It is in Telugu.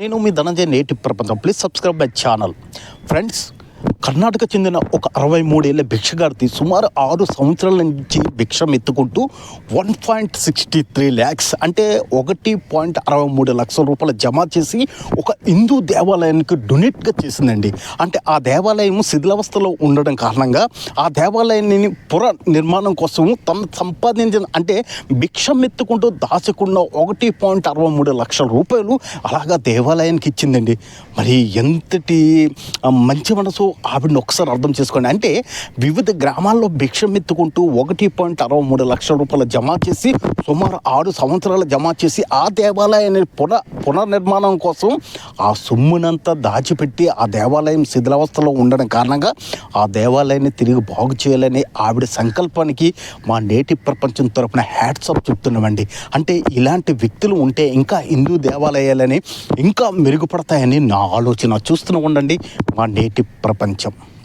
నేను మీ ధనంజయ్ నేటి ప్రపంచం. Please subscribe my channel friends Karnataka చెందిన ఒక అరవై మూడేళ్ళ భిక్షగార్తి సుమారు ఆరు సంవత్సరాల నుంచి భిక్షం ఎత్తుకుంటూ one point sixty three lakhs అంటే ఒకటి పాయింట్ అరవై మూడు లక్షల రూపాయలు జమ చేసి ఒక హిందూ దేవాలయానికి డొనేట్గా చేసిందండి. అంటే ఆ దేవాలయం శిథిలావస్థలో ఉండడం కారణంగా ఆ దేవాలయాన్ని పుర నిర్మాణం కోసం తను సంపాదించిన అంటే భిక్షం ఎత్తుకుంటూ దాచకుండా ఒకటి పాయింట్ అరవై మూడు లక్షల రూపాయలు అలాగా దేవాలయానికి ఇచ్చిందండి. మరి ఎంతటి మంచి మనసు ఆవిడని ఒకసారి అర్థం చేసుకోండి. అంటే వివిధ గ్రామాల్లో భిక్షం ఎత్తుకుంటూ ఒకటి పాయింట్ అరవై మూడు లక్షల రూపాయలు జమ చేసి సుమారు ఆరు సంవత్సరాలు జమ చేసి ఆ దేవాలయాన్ని పునః పునర్నిర్మాణం కోసం ఆ సొమ్మునంతా దాచిపెట్టి ఆ దేవాలయం శిథిలావస్థలో ఉండడం కారణంగా ఆ దేవాలయాన్ని తిరిగి బాగు చేయాలని ఆవిడ సంకల్పానికి మా నేటి ప్రపంచం తరపున హ్యాట్సప్ చెప్తున్నామండి. అంటే ఇలాంటి వ్యక్తులు ఉంటే ఇంకా హిందూ దేవాలయాలని ఇంకా మెరుగుపడతాయని నా ఆలోచన. చూస్తూనే ఉండండి మా నేటి ప్రపంచం. வணக்கம்